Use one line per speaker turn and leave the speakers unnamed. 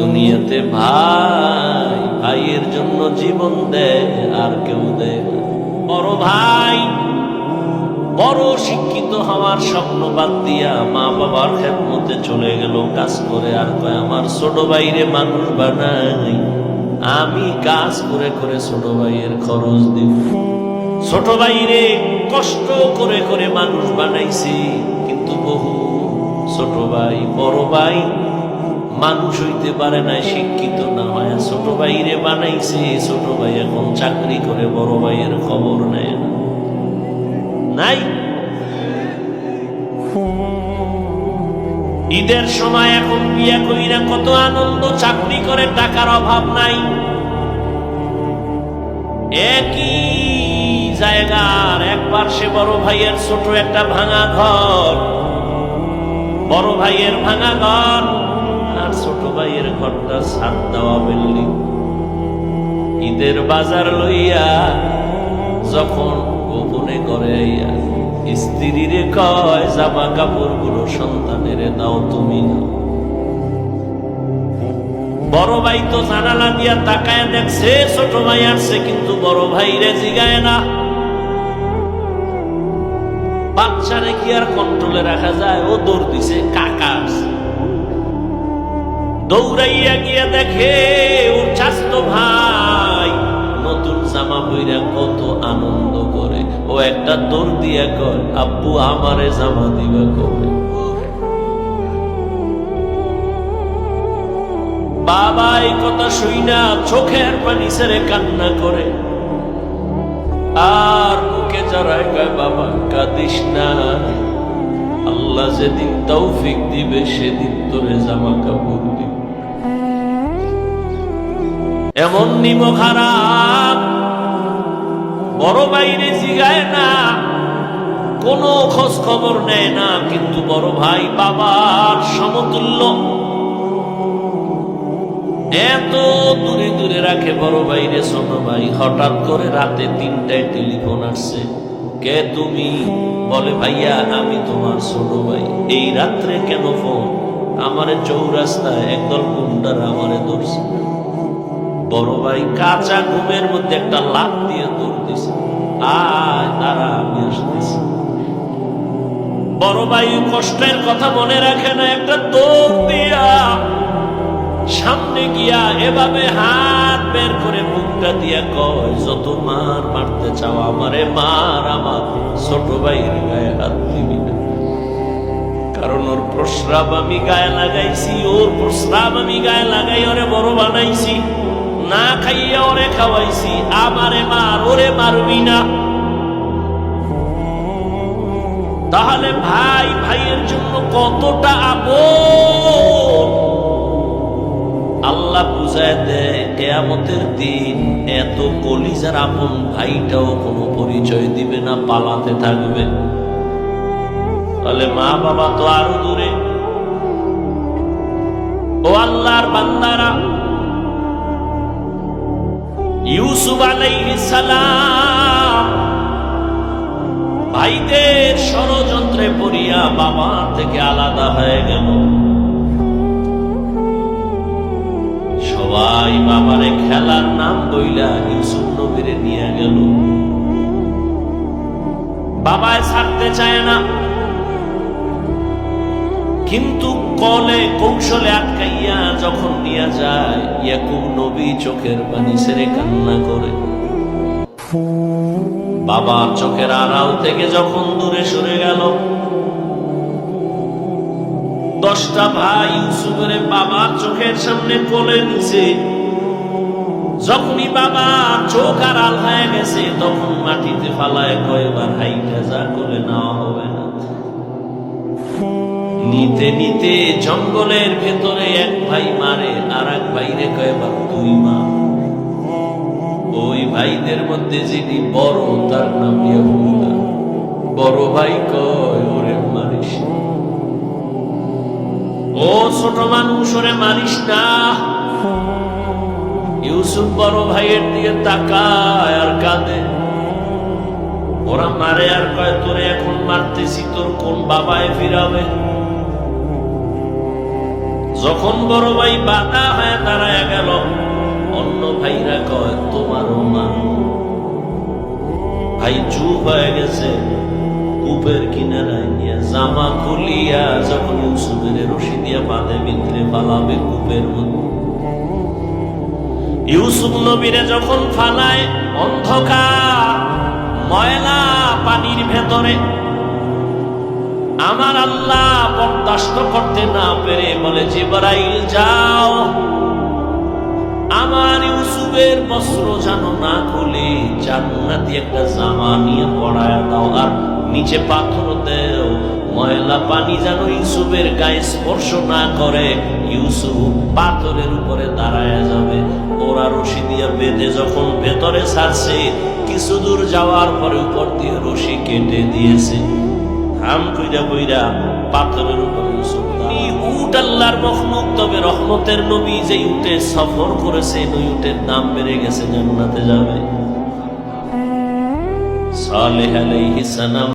দুনিয়াতে ভাই, ভাইয়ের জন্য জীবন দেয়, আর কেউ দেয় বড় ভাই, বড় শিক্ষিত হওয়ার স্বপ্ন বাদ দিয়া মা বাবার চলে গেল, কাজ করে আর কয়, আমার ছোট ভাইরে মানুষ বানাই, আমি কাজ করে করে ছোট ভাইয়ের খরচ দিব ছোট ভাইরে কষ্ট করে করে মানুষ বানাইছি, কিন্তু বহু ছোট ভাই, বড় ভাই মানুষ হইতে পারে না শিক্ষিত না হয় ছোট ভাইরে বানাইছে, ছোট ভাই এখন চাকরি করে, বড় ভাইয়ের খবর নেয় না। নাই? ঈদের সময় এখন বিয়ে কইরা কত আনন্দ, চাকরি করে টাকার অভাব নাই। একই জায়গার এক পার্শ্বে বড় ভাইয়ের ছোট একটা ভাঙা ঘর, বড় ভাইয়ের ভাঙা ঘর ছোট ভাইয়ের ঘরটা ছাদ দেওয়া বিল্ডিং ঈদের বাজার লইয়া যখন গোপনে করে স্ত্রীরে কয়, জামা কাপড়গুলো সন্তানের দাও তুমি না। বড় ভাই তো জানালা দিয়া তাকায় দেখছে, ছোট ভাই আসছে, কিন্তু বড় ভাই রে জিগায় না। বাচ্চারে কি আর কন্ট্রোলে রাখা যায়? ও দৌড় দিছে, কাকা আসছে। দৌড়াইয়া গিয়া দেখে ওর চাস্ত ভাই, নতুন জামা বইরা কত আনন্দ করে। ও একটা দৌড় দিয়া কর আব্বু, আমারে জামা দিবা কবে? বাবা এই কথা শুই না চোখের পানি ছেড়ে কান্না করে। আর মুখে জড়ায় কয়, বাবা, কাঁদিস না। আল্লাহ যেদিন তৌফিক দিবে, সেদিন তোরে জামা কাপড় এমন নিম খারাপ, বড় বাইরে জিগায় না, কোনো খোঁজ খবর নেয় না, কিন্তু বড় ভাই বাবার সমতুল্য। এত দূরে দূরে রাখে বড় ভাইরে ছোট ভাই, হঠাৎ করে রাতে তিনটায় টেলিফোন আসছে। কে তুমি? বলে, ভাইয়া, আমি তোমার ছোট ভাই। এই রাত্রে কেন ফোন? আমারে চৌরাস্তায় একদল গুন্ডারা আমারে ধরছে। বড় ভাই কাঁচা ঘুমের মধ্যে একটা লাভ দিয়ে দৌড় দিছে। বড় ভাই কষ্টের কথা মনে রাখে না, একটা দৌড় দিয়া সামনে গিয়া এভাবে হাত বের করে মুখটা দিয়া কয়, যত মার মারতে চাও আমারে মার, আমার ছোট ভাইয়ের গায়ে হাত দিবি না। কারণ ওর প্রস্রাব আমি গায়ে লাগাইছি, ওর প্রস্রাব আমি গায়ে লাগাই, ওরে বড় বানাইছি। না খাইয়া ওরে খাওয়াইছি, আমারে মার, ওরে মারবি না। তাহলে ভাই, ভাইয়ের জন্য কতটা আপন? আল্লাহ বুঝায় দেয়, কেয়ামতের দিন এত কলিজার আপন ভাইটাও কোনো পরিচয় দিবে না, পালাতে থাকবে। তাহলে মা বাবা তো আরও দূরে। ভাইদের ষড়যন্ত্রে পড়িয়া বাবা থেকে আলাদা হয়ে গেল। সবাই বাবারে খেলার নাম বইলা ইউসুফ নবীরে নিয়ে গেল। বাবায় ছাড়তে চায় না। কিন্তু কলে কৌশলে আটকাইয়া যখন নিয়ে যায়, ইয়াকুব নবী চোখের পানি ছেড়ে কান্না করে। বাবার চোখের আড়াল থেকে যখন দূরে সরে গেল, দশটা ভাই ইউসুফের বাবার চোখের সামনে কোলে নিছে। যখনই বাবা চোখ আড়াল হয়ে গেছে, তখন মাটিতে ফালায় কয়বার, হাইটা যা করে নেওয়া হবে না। নিতে নিতে জঙ্গলের ভেতরে এক ভাই মারে আর এক ভাইরে কয়বার দুই মা ওই ভাইদের মধ্যে যিনি বড়, তার নাম ইহুদা। বড় ভাই কয়, ওরে মারিস। ও ছোট মানুষ, ওরে মারিস না। ইউসুফ বড় ভাইয়ের দিকে তাকায় আর কাঁদে। ওরা মারে আর কয়, তোরে এখন মারতেছি, তোর কোন বাবায় ফিরাবে? যখন বড় ভাই বাধা হয়ে দাঁড়ায় গেল অন্য ভাইরা কয়, তোমারও মা? ভাই চুপ হয়ে গেছে, কূপের কিনারায় নিয়ে জামা খুলিয়া যখন ইউসুফের রশি দিয়া বাঁধে, ভিতরে পালাবে কূপের মধ্যে। ইউসুফ নবীরে যখন ফালায়, অন্ধকার, ময়লা পানির ভেতরে, আমার আল্লাহ বরদাস্ত করতে না পেরে বলে, জিবরাইল, যাও। আমার ইউসুফের বস্ত্র যেন না খুলে, জান্নাতি একটা জামা নিয়ে পড়ায় দাও, আর নিচে পাথর দেও। ময়লা পানি যেন ইউসুফের গায়ে স্পর্শ না করে, ইউসুফ পাথরের উপরে দাঁড়ায় যাবে। ওরা রশি দিয়ে বেঁধে যখন ভেতরে ছাড়ছে, কিছু দূর যাওয়ার পরে উপর দিয়ে রশি কেটে দিয়েছে। হাম কইরা কইরা পাথরের উপরে ইউসুফ উট আল্লাহর তবে রহমতের নবী যে উটে সফর করেছে, ওই উটের দাম বেড়ে গেছে, জান্নাতে যাবে। সালেহ আলাইহিস সালাম।